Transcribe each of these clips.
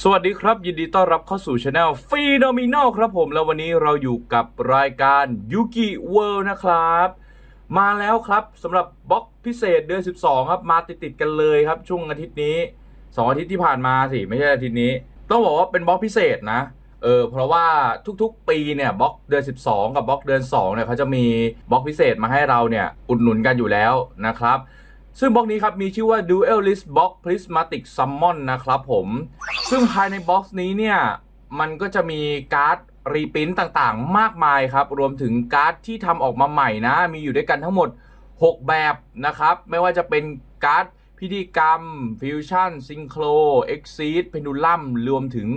สวัสดีครับ ยินดีต้อนรับเข้าสู่ช anel p h e n o m e n a l ครับผม แล้ววันนี้เราอยู่กับรายการ Yuki World นะครับ มาแล้วครับสำหรับบล็อกพิเศษเดือน 12 ครับ มาติดๆกันเลยครับ ช่วงอาทิตย์นี้ 2 อาทิตย์ที่ผ่านมาสิ ไม่ใช่อาทิตย์นี้ ต้องบอกว่าเป็นบล็อกพิเศษนะเออเพราะว่าทุกๆ ปีเนี่ยบล็อกเดือน 12 กับบล็อกเดือน2เนี่ยเขาจะมีบล็อกพิเศษมาให้เราเนี่ยอุดหนุนกันอยู่แล้วนะครับ ซึ่งบล็อกนี้ครับมีชื่อว่า Duelist Box Prismatic Summon นะครับผม ซึ่งภายในบ็อกซ์นี้เนี่ย มันก็จะมีการ์ดรีปรินต์ต่างๆ มากมายครับ รวมถึงการ์ดที่ทำออกมาใหม่นะ มีอยู่ด้วยกันทั้งหมด 6 แบบนะครับ ไม่ว่าจะเป็นการ์ดพิธีกรรม ฟิวชั่นซิงโครเอ็กซีดเพนดูลัมรวมถึง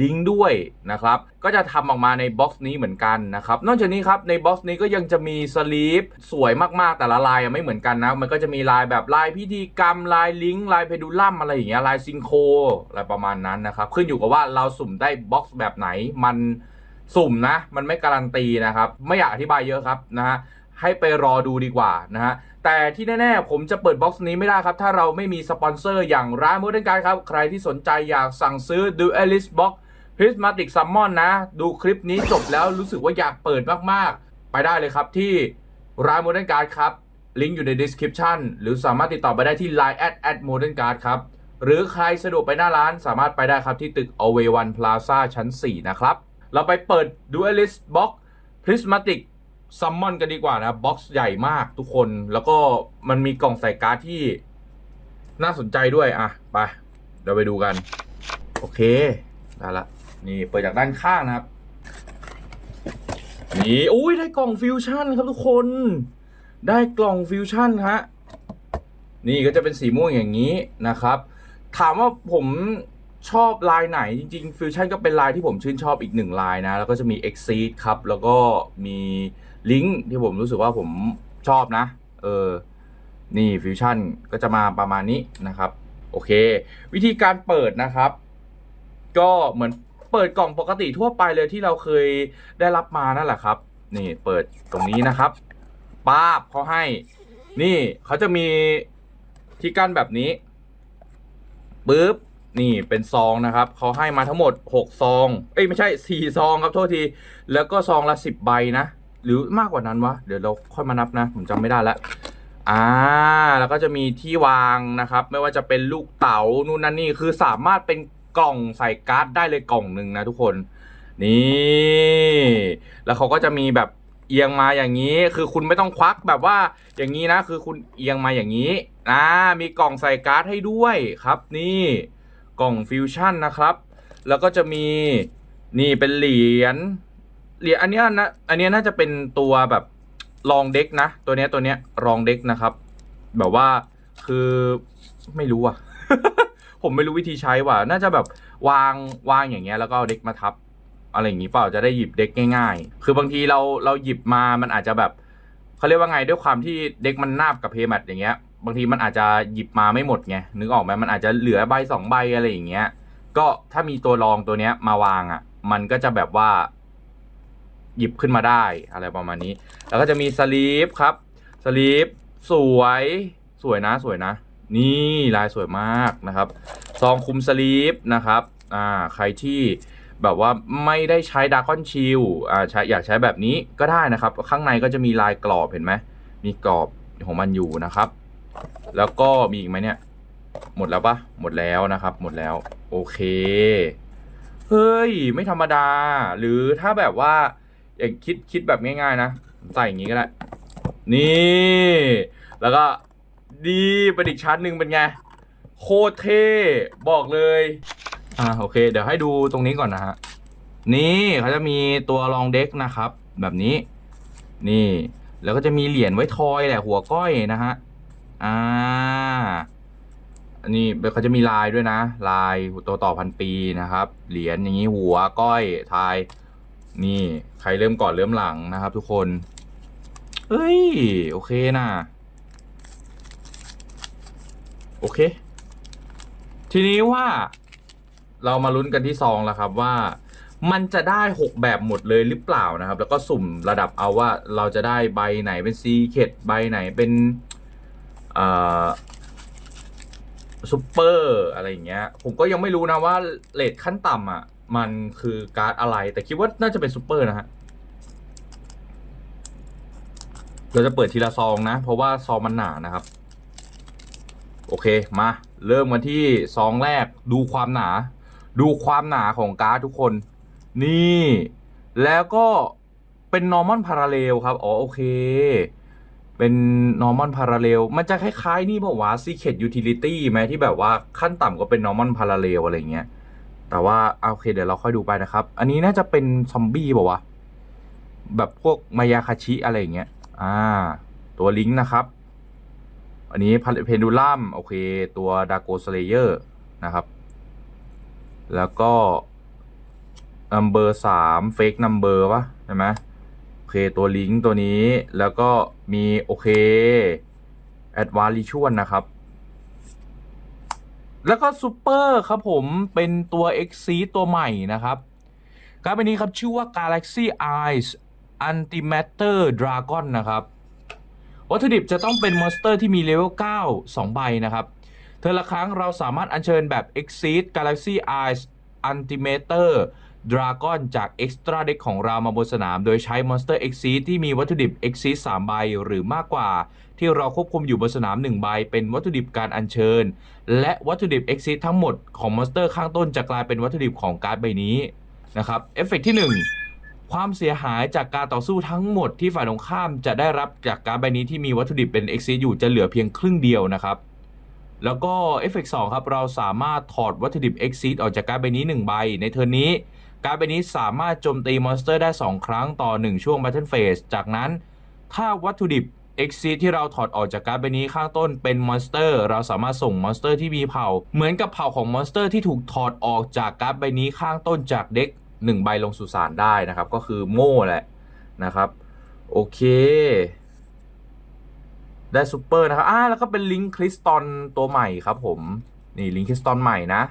ลิงก์ด้วยนะครับ ก็จะทำออกมาในบ็อกซ์นี้เหมือนกันนะครับ นอกจากนี้ครับในบ็อกซ์นี้ก็ยังจะมีสลีปสวยมากๆแต่ละลายไม่เหมือนกันนะ มันก็จะมีลายแบบลายพิธีกรรมลายลิงก์ลายเพดูลัมอะไรอย่างเงี้ยลายซิงโครอะไรประมาณนั้นนะครับ ขึ้นอยู่กับว่าเราสุ่มได้บ็อกซ์แบบไหนมันสุ่มนะ มันไม่การันตีนะครับ ไม่อยากอธิบายเยอะครับนะฮะให้ไปรอดูดีกว่านะฮะแต่ที่แน่ๆ ผมจะเปิดบ็อกซ์นี้ไม่ได้ครับ ถ้าเราไม่มีสปอนเซอร์อย่างร้าน Modern Card ครับ ใครที่สนใจอยากสั่งซื้อ Duelist Box Prismatic Summon นะ ดูคลิปนี้จบแล้วรู้สึกว่าอยากเปิดมากๆ ไปได้เลยครับที่ร้าน Modern Card ครับ ลิงก์อยู่ใน description หรือสามารถติดต่อไปได้ที่ Line at at modern card ครับ หรือใครสะดวกไปหน้าร้านสามารถไปได้ครับที่ตึก a w a y One Plaza ชั้น 4 นะครับ เราไปเปิด Duelist Box Prismatic ซัมมอนกันดีกว่านะบ็อกซ์ใหญ่มากทุกคนแล้วก็มันมีกล่องใส่การ์ดที่น่าสนใจด้วย อะ ไปเดี๋ยวไปดูกัน โอเค ได้ละ นี่เปิดจากด้านข้างนะครับนี่อุ้ยได้กล่องฟิวชั่นครับทุกคน ได้กล่องฟิวชั่นฮะนี่ก็จะเป็นสีม่วงอย่างนี้นะครับ ถามว่าผมชอบลายไหนจริงๆฟิวชั่นก็เป็นลายที่ผมชื่นชอบอีกหนึ่งลายนะ แล้วก็จะมี Exceed ครับ แล้วก็มีลิงก์ที่ผมรู้สึกว่าผมชอบนะ เออ นี่ฟิวชั่นก็จะมาประมาณนี้นะครับ โอเค วิธีการเปิดนะครับ ก็เหมือน เปิดกล่องปกติทั่วไปเลยที่เราเคยได้รับมานั่นแหละครับ นี่เปิดตรงนี้นะครับป้าบเขาให้ นี่เขาจะมีที่กั้นแบบนี้ปึ๊บนี่เป็นซองนะครับเขาให้มาทั้งหมด 6 ซอง เอ้ยไม่ใช่4ซองครับโทษที แล้วก็ซองละ10ใบนะ หรือมากกว่านั้นวะ เดี๋ยวเราค่อยมานับนะ ผมจำไม่ได้ล้วอ่า แล้วก็จะมีที่วางนะครับ ไม่ว่าจะเป็นลูกเต๋านู่นนั่นนี่คือสามารถเป็น กล่องใส่การ์ดได้เลยกล่องหนึ่งนะทุกคน นี่ แล้วเขาก็จะมีแบบเอียงมาอย่างนี้ คือคุณไม่ต้องควักแบบว่าอย่างนี้นะ คือคุณเอียงมาอย่างนี้อ่ามีกล่องใส่การ์ดให้ด้วยครับ นี่กล่องฟิวชั่นนะครับ แล้วก็จะมีนี่เป็นเหรียญเหรียญอันนี้นะอันนี้น่าจะเป็นตัวแบบรองเด็กนะ ตัวเนี้ยตัวเนี้ยรองเด็กนะครับ แบบว่าคือไม่รู้อะ ผมไม่รู้วิธีใช้ว่ะ น่าจะแบบวางวางอย่างเงี้ยแล้วก็เอาเด็กมาทับ อะไรอย่างงี้เปล่าจะได้หยิบเด็กง่ายๆ คือบางทีเราเราหยิบมามันอาจจะแบบเขาเรียกว่าไงด้วยความที่เด็กมันนาบกับเพย์แมทอย่างเงี้ย บางทีมันอาจจะหยิบมาไม่หมดไงนึกออกไหมมันอาจจะเหลือใบสองใบอะไรอย่างเงี้ย ก็ถ้ามีตัวรองตัวเนี้ยมาวางอะ มันก็จะแบบว่า หยิบขึ้นมาได้อะไรประมาณนี้ แล้วก็จะมีสลีปครับสลีปสวยสวยนะสวยนะ นี่ลายสวยมากนะครับ ซองคุมสลีปนะครับอ่าใครที่แบบว่าไม่ได้ใช้ดาร์คอนชิลอ่าใช้อยากใช้แบบนี้ก็ได้นะครับ ข้างในก็จะมีลายกรอบเห็นไหมมีกรอบของมันอยู่นะครับ แล้วก็มีอีกไหมเนี่ย หมดแล้วปะหมดแล้วนะครับ หมดแล้วโอเคเฮ้ย ไม่ธรรมดา หรือถ้าแบบว่าอย่างคิดคิดแบบง่าย ๆ นะ ใส่อย่างนี้ก็ได้ นี่ แล้วก็ ดีเป็นอีกชั้นหนึ่งเป็นไง โคตรเท่บอกเลย อ่าโอเค เดี๋ยวให้ดูตรงนี้ก่อนนะฮะ นี่เขาจะมีตัวรองเด็กนะครับ แบบนี้ นี่ แล้วก็จะมีเหรียญไว้ทอยแหละหัวก้อยนะฮะ อ่าอันนี้เขาจะมีลายด้วยนะ ลายตัวต่อพันปีนะครับ เหรียญอย่างนี้หัวก้อยทาย นี่ ใครเริ่มก่อนเริ่มหลังนะครับ ทุกคนเอ้ย โอเคนะ โอเค ทีนี้ว่าเรามาลุ้นกันที่ซองแล้วครับว่ามันจะได้ 6 แบบหมดเลยหรือเปล่านะครับ แล้วก็สุ่มระดับเอาว่าเราจะได้ใบไหนเป็นซีเคดใบไหนเป็นเอ่อซูเปอร์อะไรอย่างเงี้ย ผมก็ยังไม่รู้นะว่าเลทขั้นต่ำอะ มันคือการ์ดอะไร แต่คิดว่าน่าจะเป็นซูเปอร์นะฮะเราจะเปิดทีละซองนะ เพราะว่าซองมันหนานะครับ โอเคมา เริ่มกันที่ซองแรกดูความหนา ดูความหนาของการ์ดทุกคน นี่ แล้วก็เป็น normal parallel ครับ อ๋อ โอเค เป็น normal parallel มันจะคล้าย ๆ นี่บอกว่า secret utility ไหมที่แบบว่าขั้นต่ำก็เป็น normal parallel อะไรเงี้ย แต่ว่าอะโอเคเดี๋ยวเราค่อยดูไปนะครับ อันนี้น่าจะเป็นซอมบี้บอกว่าแบบพวกมายาคาชิอะไรเงี้ย อ่า ตัวลิงก์นะครับ อันนี้เพนดูลัมโอเค ตัวดาโกสเลเยอร์นะครับ แล้วก็นัมเบอร์สามเฟกนัมเบอร์ปะใช่ไหมโอเค ตัวลิงก์ตัวนี้แล้วก็มีโอเคแอดวาน c ชว n นะครับ แล้วก็ซูเปอร์ครับผมเป็นตัว x c ตัวใหม่นะครับการ์ดใบนี้ครับ ชื่อว่า Galaxy Eyes Antimatter Dragon นะครับ วัตถุดิบจะต้องเป็นมอนสเตอร์ที่มีเลเวล9 2 ใบนะครับเธอละครั้งเราสามารถอัญเชิญแบบ Exceed Galaxy Eyes Antimatter Dragon จาก Extra Deck ของเรามาบนสนาม โดยใช้ Monster Exceed ที่มีวัตถุดิบ Exceed 3 ใบ หรือมากกว่า ที่เราควบคุมอยู่บนสนาม 1 ใบ เป็นวัตถุดิบการอัญเชิญ และวัตถุดิบ Exceed ทั้งหมดของมอนสเตอร์ข้างต้นจะกลายเป็นวัตถุดิบของการ์ดใบนี้นะครับเอฟเฟกต์ที่ 1 ความเสียหายจากการต่อสู้ทั้งหมดที่ฝ่ายตรงข้ามจะได้รับจากการ์ดใบนี้ที่มีวัตถุดิบเป็น Exceed อยู่จะเหลือเพียงครึ่งเดียวนะครับ แล้วก็เอฟเฟกต์สครับ เราสามารถถอดวัตถุดิบ Exceed ออกจากการ์ดใบนี้ 1 ใบ ในเทิร์นนี้ การ์ดใบนี้สามารถโจมตีมอนสเตอร์ได้ 2 ครั้งต่อ 1 ช่วง Battle Phase จากนั้น ถ้าวัตถุดิบ Exceed ที่เราถอดออกจากการ์ดใบนี้ข้างต้นเป็นมอนสเตอร์เราสามารถส่งมอนสเตอร์ที่มีเผ่า เหมือนกับเผ่าของมอนสเตอร์ที่ถูกถอดออกจากการ์ดใบนี้ข้างต้นจากเด็ก 1 ใบลงสุสานได้นะครับ ก็คือโม่แหละนะครับ โอเค ได้ซูเปอร์นะครับอ่าแล้วก็เป็นลิงค์คริสตัลตัวใหม่ครับผม นี่ลิงค์คริสตัลใหม่นะ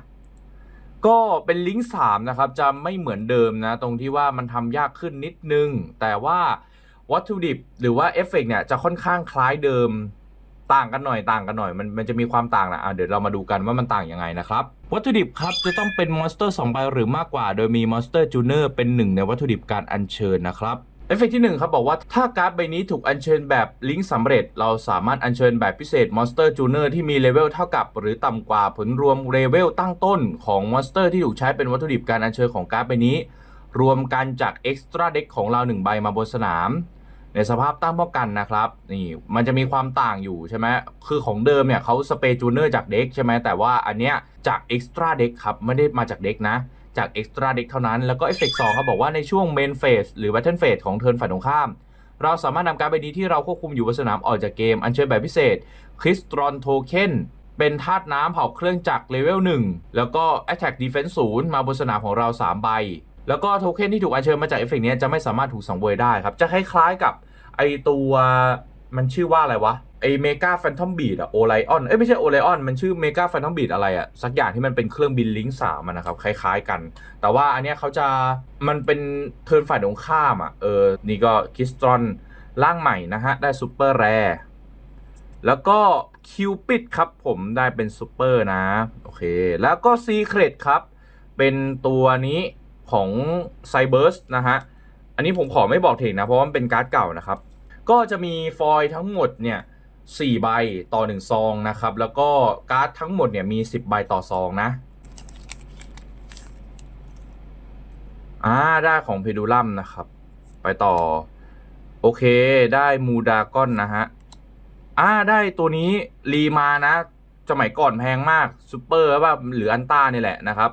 ก็เป็นลิงก์สามนะครับ จะไม่เหมือนเดิมนะ ตรงที่ว่ามันทำยากขึ้นนิดนึง แต่ว่าวัตถุดิบหรือว่าเอฟเฟกเนี่ยจะค่อนข้างคล้ายเดิม ต่างกันหน่อยต่างกันหน่อยมันมันจะมีความต่างนะอะเดี๋ยวเรามาดูกันว่ามันต่างยังไงนะครับวัตถุดิบครับจะต้องเป็นมอนสเตอร์2ใบหรือมากกว่า โดยมีมอนสเตอร์จูเนอร์เป็นหนึ่งในวัตถุดิบการอัญเชิญนะครับเอฟเฟกต์ที่1ครับบอกว่าถ้าการ์ดใบนี้ถูกอัญเชิญแบบลิงก์สำเร็จ เราสามารถอัญเชิญแบบพิเศษมอนสเตอร์จูเนอร์ที่มีเลเวลเท่ากับ หรือต่ำกว่าผลรวมเลเวลตั้งต้นของมอนสเตอร์ที่ถูกใช้เป็นวัตถุดิบการอัญเชิญของการ์ดใบนี้ รวมกันจากเอ็กซ์ตร้าเด็กของเรา1ใบมาบนสนาม ในสภาพตั้งป้องกันนะครับนี่มันจะมีความต่างอยู่ใช่ไหมคือของเดิมเนี่ยเขาสเปจูเนอร์จากเด็กใช่ไหมแต่ว่าอันเนี้ยจากเอ็กซ์ตร้าเด็กครับไม่ได้มาจากเด็กนะ จาก Extra Deck เด็กเท่านั้น แล้วก็ Effect 2เขาบอกว่าในช่วง Main Phase หรือ Battle Phase ของเทิร์นฝ่ายตรงข้าม เราสามารถนำการดใบนี้ที่เราควบคุมอยู่บนสนามออกจากเกม อัญเชิญแบบพิเศษ Crystron Token เป็นธาตุน้ำเผาเครื่องจักรเลเวล1แล้วก็ Attack Defense 0มาบนสนามของเรา 3 ใบ แล้วก็โทเค็นที่ถูกอัญเชิญมาจากเอฟเฟกต์นี้จะไม่สามารถถูกสังเวยได้ครับ จะคล้ายๆกับไอตัวมันชื่อว่าอะไรวะไอเมกาแฟนทอมบีดอะโอไลออนเอ้ยไม่ใช่โอไลออนมันชื่อเมกาแฟนทอมบีดอะไรอะสักอย่างที่มันเป็นเครื่องบินลิงก์สามนะครับ คล้ายๆกัน แต่ว่าอันเนี้ยเขาจะมันเป็นเทิร์นฝ่ายตรงข้ามอะเออ นี่ก็คิสตรอนร่างใหม่นะฮะ ได้ซูเปอร์แรแล้วก็คิวปิดครับผมได้เป็นซูเปอร์นะ โอเค แล้วก็ซีเครตครับ เป็นตัวนี้ ของไซเบิร์สนะฮะ อันนี้ผมขอไม่บอกเทคนะ เพราะว่ามันเป็นการ์ดเก่านะครับ ก็จะมีฟอยทั้งหมดเนี่ย4ใบต่อ1ซองนะครับ แล้วก็การ์ดทั้งหมดเนี่ยมี10ใบต่อซองนะอ่าได้ของเพดูลัมนะครับ ไปต่อ โอเคได้มูดากอนนะฮะอ่าได้ตัวนี้รีมานะสมัยก่อนแพงมากซูเปอร์ว่าหรืออันต้านี่แหละนะครับ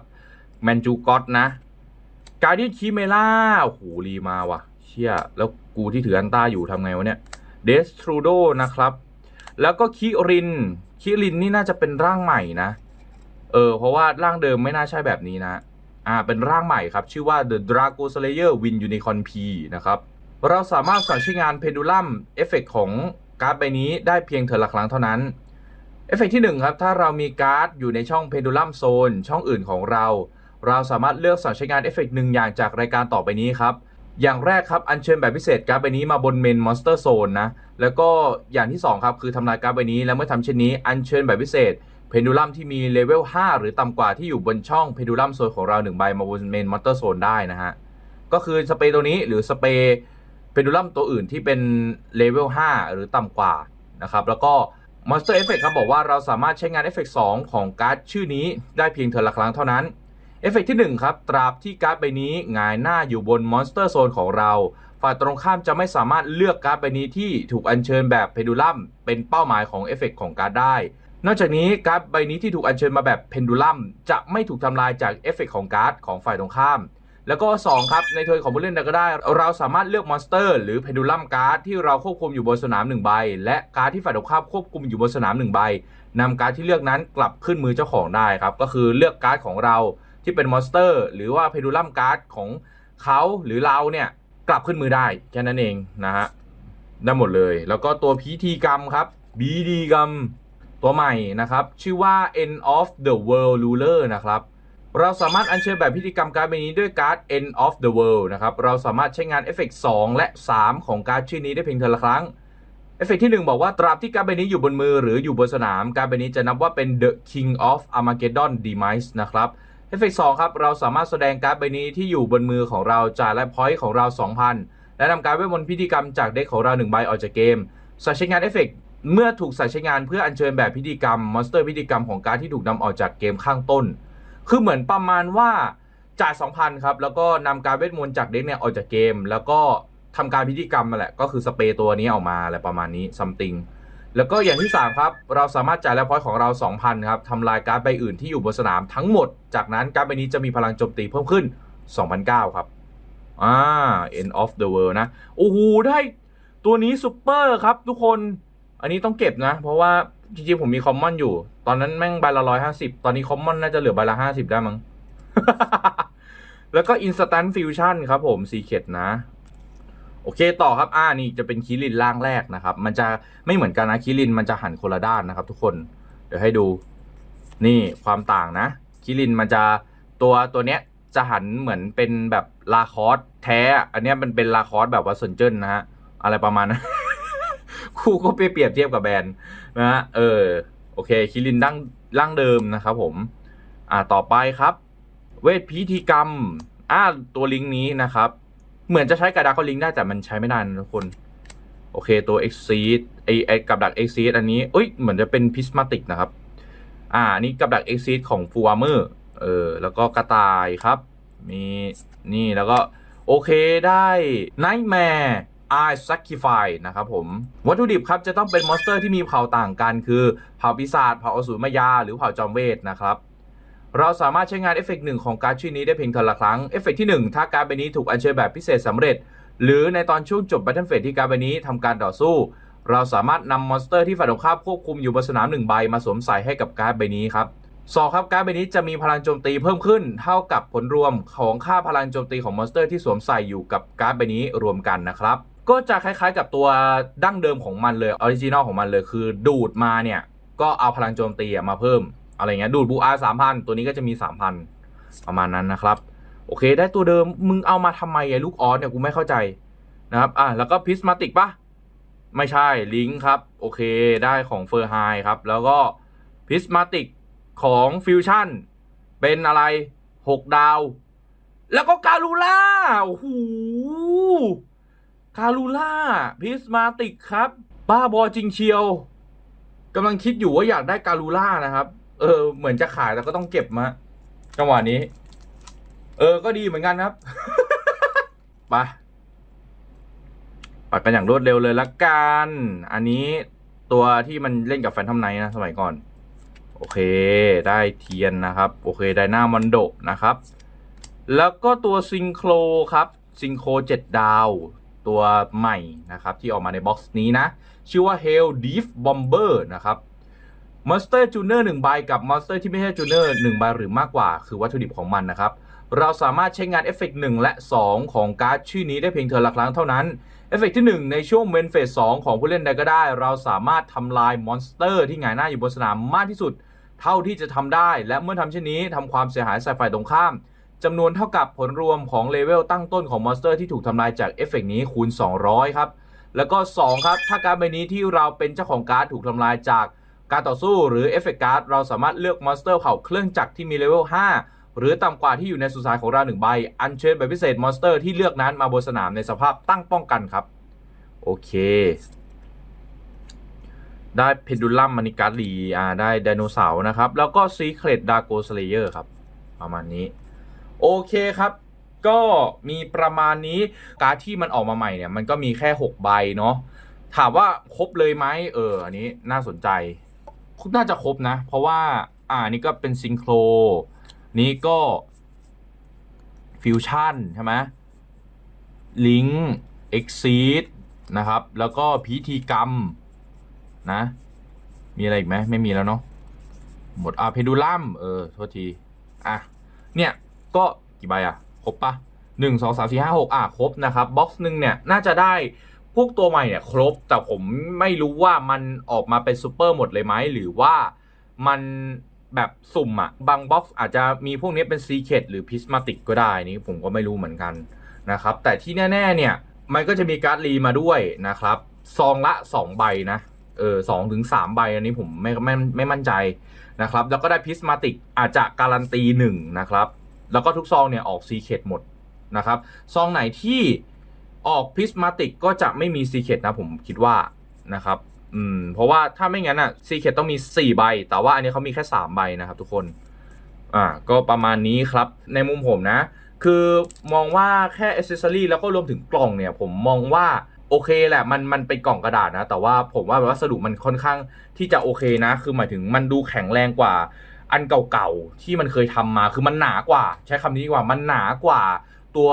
แมนจูกอตนะ การดิคิเมล่าโอ้โหรีมาว่ะ เชี่ย แล้วกูที่ถืออันต้าอยู่ทำไงวะเนี่ย เดสทรูโดนะครับ แล้วก็คิริน คิรินนี่น่าจะเป็นร่างใหม่นะ เออ เพราะว่าร่างเดิมไม่น่าใช่แบบนี้นะ อ่า เป็นร่างใหม่ครับ ชื่อว่า The Drago Slayer Win Unicorn P นะครับ เราสามารถสั่งใช้งาน Pendulum เอฟเฟกของการ์ดใบนี้ได้เพียงเทอละครั้งเท่านั้นเอฟเฟกที่1ครับ ถ้าเรามีการ์ดอยู่ในช่อง Pendulum Zone ช่องอื่นของเรา เราสามารถเลือกสั่งใช้งานเอฟเฟกต์หนึ่งอย่างจากรายการต่อไปนี้ครับ อย่างแรกครับอัญเชิญแบบพิเศษการ์ดใบนี้มาบนเมนมอนสเตอร์โซนนะ แล้วก็อย่างที่ 2 ครับ คือทำลายการ์ดใบนี้ แล้วเมื่อทำเช่นนี้อัญเชิญแบบพิเศษเพนดูลัมที่มีเลเวล5หรือต่ำกว่าที่อยู่บนช่องเพนดูลัมโซนของเรา1ใบมาบนเมนมอนสเตอร์โซนได้นะฮะก็คือสเปรย์ตัวนี้หรือสเปรย์เพนดูลัมตัวอื่นที่เป็นเลเวล5หรือต่ำกว่านะครับแล้วก็ Monster Effect ครับบอกว่าเราสามารถใช้งานเอฟเฟกต์2ของการ์ดชื่อนี้ได้เพียงเทอละครั้งเท่านั้น เอฟเฟกต์ที่1ครับตราบที่การ์ดใบนี้หงายหน้าอยู่บนมอนสเตอร์โซนของเราฝ่ายตรงข้ามจะไม่สามารถเลือกการ์ดใบนี้ที่ถูกอัญเชิญแบบเพนดูลัมเป็นเป้าหมายของเอฟเฟกต์ของการ์ดได้ นอกจากนี้การ์ดใบนี้ที่ถูกอัญเชิญมาแบบเพนดูลัมจะไม่ถูกทำลายจากเอฟเฟกต์ของการ์ดของฝ่ายตรงข้าม แล้วก็ 2 ครับ ในเทิร์นของผู้เล่นก็ได้ เราสามารถเลือกมอนสเตอร์หรือเพนดูลัมการ์ดที่เราควบคุมอยู่บนสนาม1ใบและการ์ดที่ฝ่ายตรงข้ามควบคุมอยู่บนสนาม1ใบนำการ์ดที่เลือกนั้นกลับขึ้นมือเจ้าของได้ครับก็คือเลือกการ์ดของเรา ที่เป็นมอนสเตอร์ หรือว่าเพดูลัมการ์ดของเขาหรือเราเนี่ยกลับขึ้นมือได้ แค่นั้นเองนะฮะได้หมดเลย แล้วก็ตัวพิธีกรรมครับบีดีกรรมตัวใหม่นะครับ ชื่อว่า End of the World Ruler นะครับ เราสามารถอัญเชิญแบบพิธีกรรมการ์ดใบนี้ด้วยการ์ด End of the World นะครับ เราสามารถใช้งานเอฟเฟกต์2และ 3 ของการ์ดชื่อนี้ได้เพียงเทอละครั้งเอฟเฟกต์ที่ 1 บอกว่าตราบที่การ์ดใบนี้อยู่บนมือหรืออยู่บนสนาม การ์ดใบนี้จะนับว่าเป็น The King of Armageddon Demise นะครับ เอฟเฟกต์2ครับ เราสามารถแสดงการ์ดใบนี้ที่อยู่บนมือของเราจ่ายและพอยต์ของเรา 2,000 และนำการ์ดเวทมนต์พิธีกรรมจากเด็กของเรา1ใบออกจากเกมใส่ใช้งานเอฟเฟกต์เมื่อถูกใส่ใช้งานเพื่ออัญเชิญแบบพิธีกรรมมอนสเตอร์พิธีกรรมของการ์ดที่ถูกนำออกจากเกมข้างต้น คือเหมือนประมาณว่าจ่าย 2,000 ครับ แล้วก็นำการเวทมนต์จากเด็กเนี่ยออกจากเกม แล้วก็ทำการพิธีกรรมมาแหละ ก็คือสเปรย์ตัวนี้ออกมาอะไรประมาณนี้ซัมติง แล้วก็อย่างที่ 3 ครับ เราสามารถจ่ายแล้วพอยต์ของเรา 2,000 ครับทำลายการ์ดใบอื่นที่อยู่บนสนามทั้งหมด จากนั้นการ์ดใบนี้จะมีพลังโจมตีเพิ่มขึ้น 2,009ครับ อ่า end of the world นะ โอ้โห ได้ตัวนี้ซูเปอร์ครับทุกคน อันนี้ต้องเก็บนะ เพราะว่าจริงๆผมมีคอมมอนอยู่ ตอนนั้นแม่งใบละร้อยห้าสิบตอนนี้คอมมอนน่าจะเหลือใบละห้าสิบได้มั้ง แล้วก็ Instant Fusion ครับผมสีเข็ดนะ โอเคต่อครับอ่านี่จะเป็นคิรินล่างแรกนะครับ มันจะไม่เหมือนกันนะคิรินมันจะหันคนละด้านนะครับ ทุกคนเดี๋ยวให้ดูนี่ความต่างนะคิรินมันจะตัวตัวเนี้ยจะหันเหมือนเป็นแบบลาคอสแท้ อันเนี้ยมันเป็นลาคอสแบบว่าสนเจิ้นนะฮะอะไรประมาณนั้นครูก็ไปเปรียบเทียบกับแบรนด์นะฮะเออโอเคคิรินดั้งร่างเดิมนะครับผม อ่าต่อไปครับ เวทพิธีกรรมอ่าตัวลิงก์นี้นะครับ เหมือนจะใช้กับดักก็ลิงได้แต่มันใช้ไม่ได้นะทุกคน โอเคตัว Exceed ไอไอกับดัก Exceed อันนี้เอ้ยเหมือนจะเป็น Prismatic นะครับ อ่านี่กับดัก Exceed ของ Full Armor เออแล้วก็กระต่ายครับ มีนี่แล้วก็ โอเคได้ Nightmare I Sacrifice นะครับผม วัตถุดิบครับจะต้องเป็นมอนสเตอร์ที่มีเผ่าต่างกัน คือเผ่าปีศาจเผ่าอสูรมายา หรือเผ่าจอมเวทนะครับ เราสามารถใช้งานเอฟเฟกต์หนึ่งของการ์ดชื่อนี้ได้เพียงเทอละครั้ง เอฟเฟกต์ที่ 1 ถ้าการ์ดใบนี้ถูกอัญเชิญแบบพิเศษสำเร็จ หรือในตอนช่วงจบ Battle Phase ที่การ์ดใบนี้ทำการต่อสู้ เราสามารถนำมอนสเตอร์ที่ฝ่ายตรงข้ามควบคุมอยู่บนสนามหนึ่งใบมาสวมใส่ให้กับการ์ดใบนี้ครับสองครับการ์ดใบนี้จะมีพลังโจมตีเพิ่มขึ้น เท่ากับผลรวมของค่าพลังโจมตีของมอนสเตอร์ที่สวมใส่อยู่กับการ์ดใบนี้รวมกันนะครับ ก็จะคล้ายๆกับตัวดั้งเดิมของมันเลยออริจินอลของมันเลยคือดูดมาเนี่ยก็เอาพลังโจมตีมาเพิ่ม อะไรเงี้ยดูดบูอาสามพันตัวนี้ก็จะมีสามพันประมาณนั้นนะครับ โอเค ได้ตัวเดิมมึงเอามาทำไมไอ้ลูกออสเนี่ยกูไม่เข้าใจนะครับอะแล้วก็พิสมาติกปะไม่ใช่ลิงค์ครับ โอเคได้ของเฟอร์ไฮครับ แล้วก็พิสมาติกของฟิวชั่นเป็นอะไรหกดาว แล้วก็การูล่าโอ้โหการูล่าพิสมาติกครับ บ้าบอจริงเชียวกำลังคิดอยู่ว่าอยากได้การูล่านะครับ เออ เหมือนจะขายแต่ก็ต้องเก็บมาจังหวะนี้ เออ ก็ดีเหมือนกันครับไปปัดกันอย่างรวดเร็วเลยละกัน อันนี้ตัวที่มันเล่นกับแฟนทอมไนนะสมัยก่อน โอเค ได้เทียนนะครับ โอเค ไดนามันโดนะครับ แล้วก็ตัวซิงโครครับ ซิงโครเจ็ดดาว ตัวใหม่นะครับ ที่ออกมาในบ็อกซ์นี้นะ ชื่อว่า Hell Deep Bomber นะครับ มอนสเตอร์จูเนอร์หนึ่งใบกับมอนสเตอร์ที่ไม่ใช่จูเนอร์หนึ่งใบหรือมากกว่าคือวัตถุดิบของมันนะครับ เราสามารถใช้งานเอฟเฟกต์1และ 2 ของการ์ดชื่อนี้ได้เพียงเทอละครั้งเท่านั้นเอฟเฟกต์ที่ 1 ในช่วงเมนเฟส2ของผู้เล่นใดก็ได้ เราสามารถทำลายมอนสเตอร์ที่หงายหน้าอยู่บนสนามมากที่สุด เท่าที่จะทำได้ และเมื่อทำเช่นนี้ทำความเสียหายใส่ฝ่ายตรงข้ามจำนวนเท่ากับผลรวมของเลเวลตั้งต้นของมอนสเตอร์ที่ถูกทำลายจากเอฟเฟกต์นี้คูณ 200 ครับ แล้วก็ 2 ครับ ถ้าการ์ดใบนี้ที่เราเป็นเจ้าของการ์ดถูกทำลายจาก การต่อสู้หรือเอฟเฟกการ์ดเราสามารถเลือกมอนสเตอร์เผ่าเครื่องจักรที่มีเลเวล 5 หรือต่ำกว่าที่อยู่ในสุสานของเราหนึ่งใบ อัญเชิญใบพิเศษมอนสเตอร์ที่เลือกนั้นมาบนสนามในสภาพตั้งป้องกันครับ โอเคได้เพนดูลัมมานิการีอ่าได้ไดโนเสาร์นะครับ แล้วก็ซีเครตดาโกสเลเยอร์ครับ ประมาณนี้ โอเคครับ ก็มีประมาณนี้การ์ดที่มันออกมาใหม่เนี่ย มันก็มีแค่ 6 ใบเนาะถามว่าครบเลยไหมเออ อันนี้น่าสนใจ น่าจะครบนะ เพราะว่า อ่านี่ก็เป็นซิงโคร นี่ก็ฟิวชั่นใช่ไหมลิงเอ็กซีดนะครับ แล้วก็พิธีกรรม นะ มีอะไรอีกไหมไม่มีแล้วเนาะหมดอ่าเพดูลัมเออ โทษที อะ เนี่ย ก็กี่ใบอะ ครบปะหนึ่งสองสามสี่ห้าหกอะ ครบนะครับ บ็อกซ์หนึ่งเนี่ย น่าจะได้ พวกตัวใหม่เนี่ยครบ แต่ผมไม่รู้ว่ามันออกมาเป็นซูเปอร์หมดเลยไหมหรือว่ามันแบบสุ่มอะบางบ็อกซ์อาจจะมีพวกนี้เป็นซีเคดหรือพิสมาติกก็ได้นี่ผมก็ไม่รู้เหมือนกันนะครับ แต่ที่แน่ ๆ เนี่ย มันก็จะมีการ์ดรีมาด้วยนะครับ ซองละ 2 ใบนะ เออสองถึงสามใบอันนี้ผมไม่ไม่ไม่มั่นใจนะครับ แล้วก็ได้พิสมาติกอาจจะการันตีหนึ่งนะครับ แล้วก็ทุกซองเนี่ยออกซีเคดหมดนะครับ ซองไหนที่ ออกพิสมาติกก็จะไม่มีซีเคดนะผมคิดว่านะครับอืมเพราะว่าถ้าไม่งั้นอะซีเคดต้องมี 4 ใบ แต่ว่าอันนี้เขามีแค่ 3 ใบนะครับทุกคนอ่าก็ประมาณนี้ครับในมุมผมนะ คือมองว่าแค่อเซอรี่แล้วก็รวมถึงกล่องเนี่ย ผมมองว่าโอเคแหละมันมันเป็นกล่องกระดาษนะ แต่ว่าผมว่าวัสดุมันค่อนข้างที่จะโอเคนะ คือหมายถึงมันดูแข็งแรงกว่า อันเก่าๆที่มันเคยทำมาคือมันหนากว่า ใช้คำนี้ดีกว่ามันหนากว่า ตัว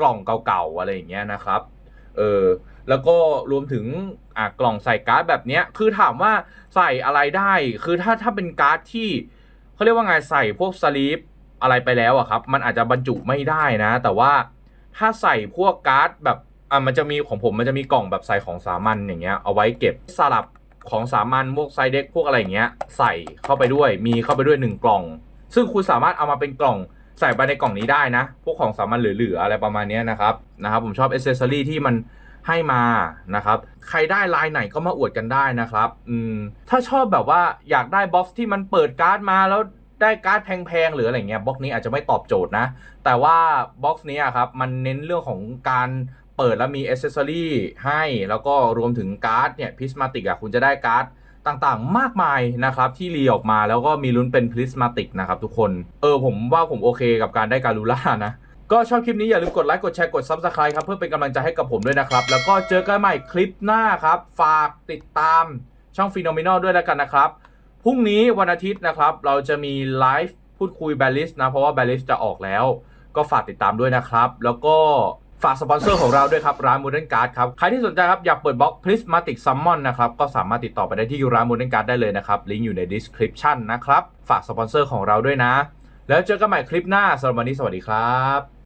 กล่องเก่าๆอะไรอย่างเงี้ยนะครับเออแล้วก็รวมถึงอ่ากล่องใส่การ์ดแบบเนี้ยคือถามว่าใส่อะไรได้ คือถ้าถ้าเป็นการ์ดที่เขาเรียกว่าไงใส่พวกสลีปอะไรไปแล้วอะครับ มันอาจจะบรรจุไม่ได้นะ แต่ว่าถ้าใส่พวกการ์ดแบบอะมันจะมีของผมมันจะมีกล่องแบบใส่ของสามัญอย่างเงี้ยเอาไว้เก็บสลับของสามัญพวกไซเด็กพวกอะไรอย่างเงี้ย ใส่เข้าไปด้วยมีเข้าไปด้วยหนึ่งกล่อง ซึ่งคุณสามารถเอามาเป็นกล่อง ใส่ไปในกล่องนี้ได้นะ พวกของสามัญเหลือๆอะไรประมาณนี้นะครับนะครับ ผมชอบอ c เซสซอรี่ที่มันให้มานะครับ ใครได้ลายไหนก็มาอวดกันได้นะครับอืมถ้าชอบแบบว่าอยากได้บ็อกซ์ที่มันเปิดการ์ดมาแล้วได้การ์ดแพงๆหรืออะไรเงี้ยบ็อกซ์นี้อาจจะไม่ตอบโจทย์นะ แต่ว่าบ็อกซ์นี้อะครับมันเน้นเรื่องของการเปิดแล้วมีอ c เซสซอรี่ให้ แล้วก็รวมถึงการ์ดเนี่ยพิสมาติกอะคุณจะได้การ์ด ต่างๆ มากมายนะครับที่รีออกมาแล้วก็มีลุ้นเป็นพลิสมาติกนะครับทุกคน เออผมว่าผมโอเคกับการได้การูล่านะ ก็ชอบคลิปนี้อย่าลืมกดไลค์กดแชร์กด Subscribe ครับเพื่อเป็นกำลังใจให้กับผมด้วยนะครับ แล้วก็เจอกันใหม่คลิปหน้าครับ ฝากติดตามช่องฟีโนเมนอลด้วยแล้วกันนะครับพรุ่งนี้วันอาทิตย์นะครับเราจะมีไลฟ์พูดคุยแบลิสนะเพราะว่าแบลิสจะออกแล้ว ก็ฝากติดตามด้วยนะครับ แล้วก็ ฝากสปอนเซอร์ของเราด้วยครับ ร้าน Modern Card ครับ ใครที่สนใจครับ อยากเปิดบล็อก Prismatic Summon นะครับ ก็สามารถติดต่อไปได้ที่ร้าน Modern Card ได้เลยนะครับ ลิงก์อยู่ใน description นะครับ ฝากสปอนเซอร์ของเราด้วยนะ แล้วเจอกันใหม่คลิปหน้าสำหรับวันนี้สวัสดีครับ